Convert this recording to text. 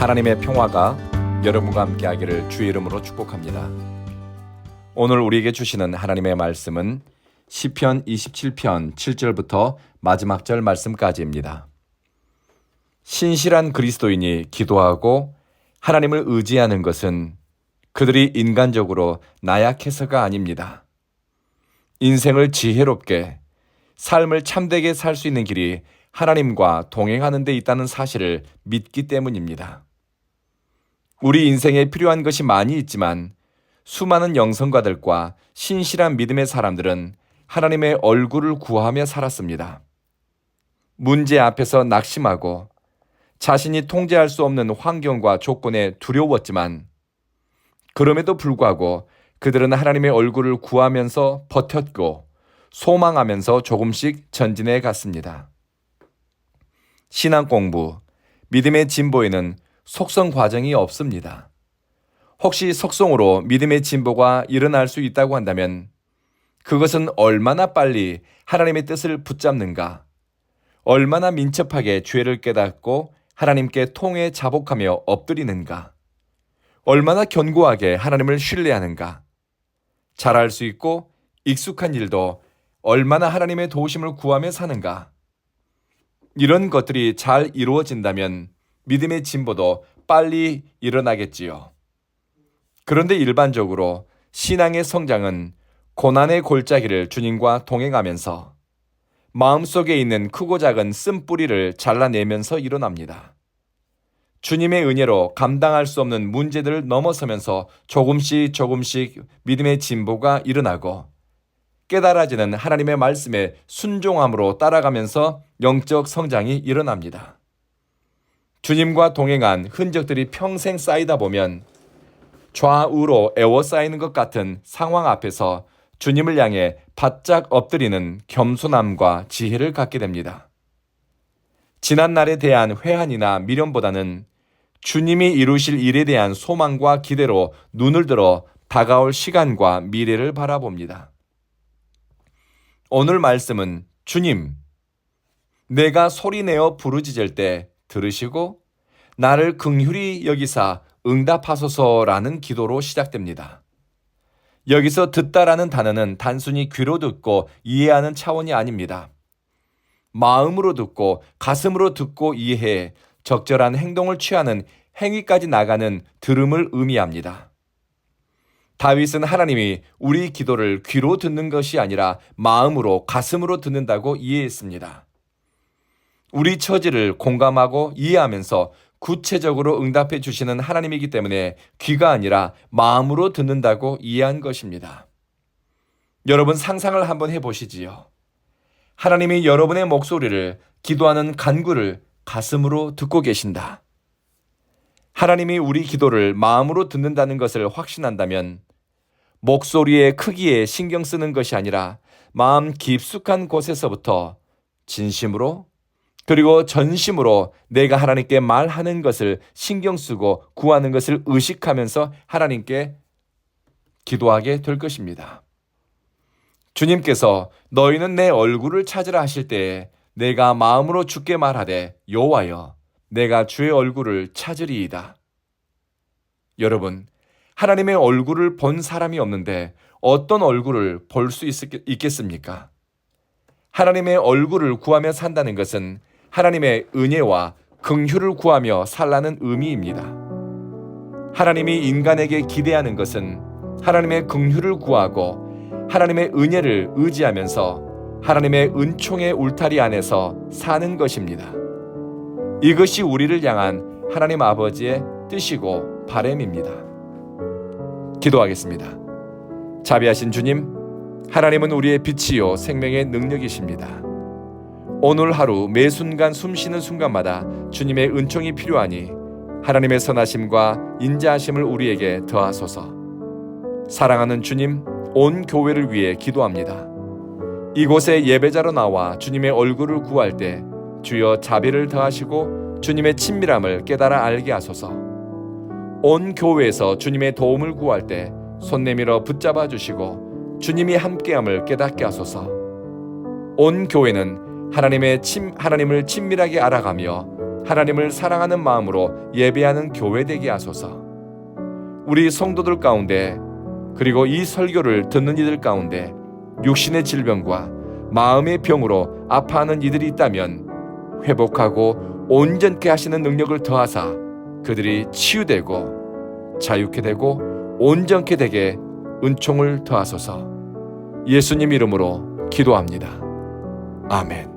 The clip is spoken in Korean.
하나님의 평화가 여러분과 함께 하기를 주의 이름으로 축복합니다. 오늘 우리에게 주시는 하나님의 말씀은 시편 27편 7절부터 마지막 절 말씀까지입니다. 신실한 그리스도인이 기도하고 하나님을 의지하는 것은 그들이 인간적으로 나약해서가 아닙니다. 인생을 지혜롭게 삶을 참되게 살 수 있는 길이 하나님과 동행하는 데 있다는 사실을 믿기 때문입니다. 우리 인생에 필요한 것이 많이 있지만 수많은 영성가들과 신실한 믿음의 사람들은 하나님의 얼굴을 구하며 살았습니다. 문제 앞에서 낙심하고 자신이 통제할 수 없는 환경과 조건에 두려웠지만 그럼에도 불구하고 그들은 하나님의 얼굴을 구하면서 버텼고 소망하면서 조금씩 전진해 갔습니다. 신앙 공부, 믿음의 진보에는 속성 과정이 없습니다. 혹시 속성으로 믿음의 진보가 일어날 수 있다고 한다면 그것은 얼마나 빨리 하나님의 뜻을 붙잡는가, 얼마나 민첩하게 죄를 깨닫고 하나님께 통해 자복하며 엎드리는가, 얼마나 견고하게 하나님을 신뢰하는가, 잘할 수 있고 익숙한 일도 얼마나 하나님의 도우심을 구하며 사는가, 이런 것들이 잘 이루어진다면 믿음의 진보도 빨리 일어나겠지요. 그런데 일반적으로 신앙의 성장은 고난의 골짜기를 주님과 동행하면서 마음속에 있는 크고 작은 쓴뿌리를 잘라내면서 일어납니다. 주님의 은혜로 감당할 수 없는 문제들을 넘어서면서 조금씩 조금씩 믿음의 진보가 일어나고 깨달아지는 하나님의 말씀에 순종함으로 따라가면서 영적 성장이 일어납니다. 주님과 동행한 흔적들이 평생 쌓이다 보면 좌우로 에워싸이는 것 같은 상황 앞에서 주님을 향해 바짝 엎드리는 겸손함과 지혜를 갖게 됩니다. 지난 날에 대한 회한이나 미련보다는 주님이 이루실 일에 대한 소망과 기대로 눈을 들어 다가올 시간과 미래를 바라봅니다. 오늘 말씀은 주님, 내가 소리내어 부르짖을 때 들으시고 나를 긍휼히 여기사 응답하소서라는 기도로 시작됩니다. 여기서 듣다라는 단어는 단순히 귀로 듣고 이해하는 차원이 아닙니다. 마음으로 듣고 가슴으로 듣고 이해해 적절한 행동을 취하는 행위까지 나가는 들음을 의미합니다. 다윗은 하나님이 우리 기도를 귀로 듣는 것이 아니라 마음으로 가슴으로 듣는다고 이해했습니다. 우리 처지를 공감하고 이해하면서 구체적으로 응답해 주시는 하나님이기 때문에 귀가 아니라 마음으로 듣는다고 이해한 것입니다. 여러분 상상을 한번 해 보시지요. 하나님이 여러분의 목소리를 기도하는 간구를 가슴으로 듣고 계신다. 하나님이 우리 기도를 마음으로 듣는다는 것을 확신한다면 목소리의 크기에 신경 쓰는 것이 아니라 마음 깊숙한 곳에서부터 진심으로 그리고 전심으로 내가 하나님께 말하는 것을 신경 쓰고 구하는 것을 의식하면서 하나님께 기도하게 될 것입니다. 주님께서 너희는 내 얼굴을 찾으라 하실 때에 내가 마음으로 죽게 말하되 여호와여 내가 주의 얼굴을 찾으리이다. 여러분 하나님의 얼굴을 본 사람이 없는데 어떤 얼굴을 볼 수 있겠습니까? 하나님의 얼굴을 구하며 산다는 것은 하나님의 은혜와 긍휼을 구하며 살라는 의미입니다. 하나님이 인간에게 기대하는 것은 하나님의 긍휼을 구하고 하나님의 은혜를 의지하면서 하나님의 은총의 울타리 안에서 사는 것입니다. 이것이 우리를 향한 하나님 아버지의 뜻이고 바램입니다. 기도하겠습니다. 자비하신 주님, 하나님은 우리의 빛이요 생명의 능력이십니다. 오늘 하루 매 순간 숨쉬는 순간마다 주님의 은총이 필요하니 하나님의 선하심과 인자하심을 우리에게 더하소서. 사랑하는 주님, 온 교회를 위해 기도합니다. 이곳에 예배자로 나와 주님의 얼굴을 구할 때 주여 자비를 더하시고 주님의 친밀함을 깨달아 알게 하소서. 온 교회에서 주님의 도움을 구할 때 손 내밀어 붙잡아 주시고 주님이 함께함을 깨닫게 하소서. 온 교회는 하나님의 친, 하나님을 친밀하게 알아가며 하나님을 사랑하는 마음으로 예배하는 교회 되게 하소서. 우리 성도들 가운데 그리고 이 설교를 듣는 이들 가운데 육신의 질병과 마음의 병으로 아파하는 이들이 있다면 회복하고 온전케 하시는 능력을 더하사 그들이 치유되고 자유케 되고 온전케 되게 은총을 더하소서. 예수님 이름으로 기도합니다. 아멘.